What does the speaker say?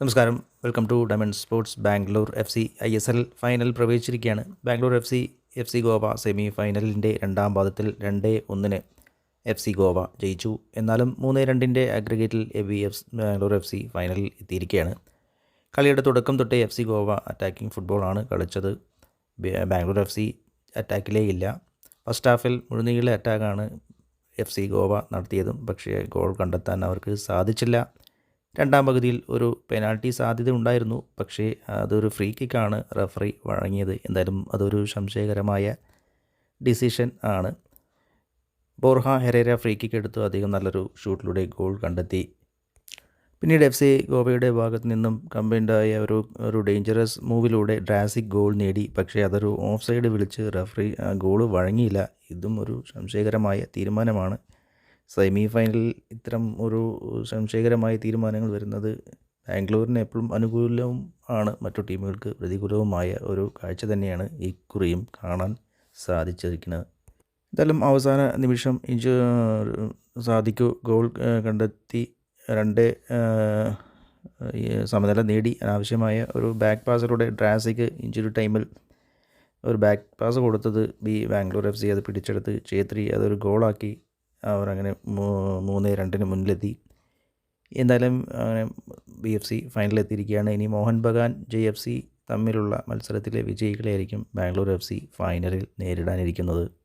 നമസ്കാരം. Welcome to diamond sports Bangalore F C I S L final പ്രവേശിച്ചിരിക്കുകയാണ്. Bangalore F C F C Goa semi ഫൈനലിന്റെ രണ്ടാം പാദത്തിൽ രണ്ട് ഒന്നിന് F C Goa ജയിച്ചു. എന്നാലും മൂന്ന് രണ്ടിന്റെ അഗ്രഗേറ്റിൽ A B F Bangalore F C ഫൈനലിൽ എത്തിയിരിക്കുകയാണ്. കളിയുടെ തുടക്കം തൊട്ടേ എഫ് സി ഗോവ അറ്റാക്കിംഗ് ഫുട്ബോളാണ് കളിച്ചത്. ബാംഗ്ലൂർ എഫ് സി അറ്റാക്കിലേ ഇല്ല. ഫസ്റ്റ് ഹാഫിൽ മുഴുനീള അറ്റാക്കാണ് എഫ് സി ഗോവ നടത്തിയതും. പക്ഷേ ഗോൾ കണ്ടെത്താൻ അവർക്ക് സാധിച്ചില്ല. രണ്ടാം പകുതിയിൽ ഒരു പെനാൾട്ടി സാധ്യത ഉണ്ടായിരുന്നു പക്ഷേ അതൊരു ഫ്രീ കിക്കാണ് റഫറി വഴങ്ങിയത്. എന്തായാലും അതൊരു സംശയകരമായ ഡിസിഷൻ ആണ്. ബോർഹ ഹെരേര ഫ്രീ കിക്ക് എടുത്തു അധികം നല്ലൊരു ഷൂട്ടിലൂടെ ഗോൾ കണ്ടെത്തി. പിന്നീട് എഫ് സി ഗോവയുടെ ഭാഗത്ത് നിന്നും കമ്പൈൻഡായ ഒരു ഒരു ഡേഞ്ചറസ് മൂവിലൂടെ ഡ്രാസിക് ഗോൾ നേടി. പക്ഷേ അതൊരു ഓഫ് സൈഡ് വിളിച്ച് റഫറി ഗോൾ വഴങ്ങിയില്ല. ഇതും ഒരു സംശയകരമായ തീരുമാനമാണ്. സെമി ഫൈനലിൽ ഇത്തരം ഒരു സംശയകരമായ തീരുമാനങ്ങൾ വരുന്നത് ബാംഗ്ലൂരിന് എപ്പോഴും അനുകൂലവും ആണ്. മറ്റു ടീമുകൾക്ക് പ്രതികൂലവുമായ ഒരു കാഴ്ച തന്നെയാണ് ഇക്കുറിയും കാണാൻ സാധിച്ചിരിക്കുന്നത്. എന്തായാലും അവസാന നിമിഷം ഇഞ്ച് സാധിക്കു ഗോൾ കണ്ടെത്തി രണ്ട് സമനില നേടി. അനാവശ്യമായ ഒരു ബാക്ക് പാസിലൂടെ ഡ്രാസിക്ക് ഇഞ്ചുറി ടൈമിൽ ഒരു ബാക്ക് പാസ് കൊടുത്തത് ബി ബാംഗ്ലൂർ എഫ് സി. അത് പിടിച്ചെടുത്ത് ചേത്രി അതൊരു ഗോളാക്കി മൂ- മൂന്ന് രണ്ടിന് മുന്നിലെത്തി. എന്തായാലും അങ്ങനെ ബി എഫ് സി ഫൈനലെത്തിയിരിക്കുകയാണ് ഇനി Mohun Bagan J F C തമ്മിലുള്ള മത്സരത്തിലെ വിജയികളെയായിരിക്കും ബാംഗ്ലൂർ എഫ് സി ഫൈനലിൽ നേരിടാനിരിക്കുന്നത്.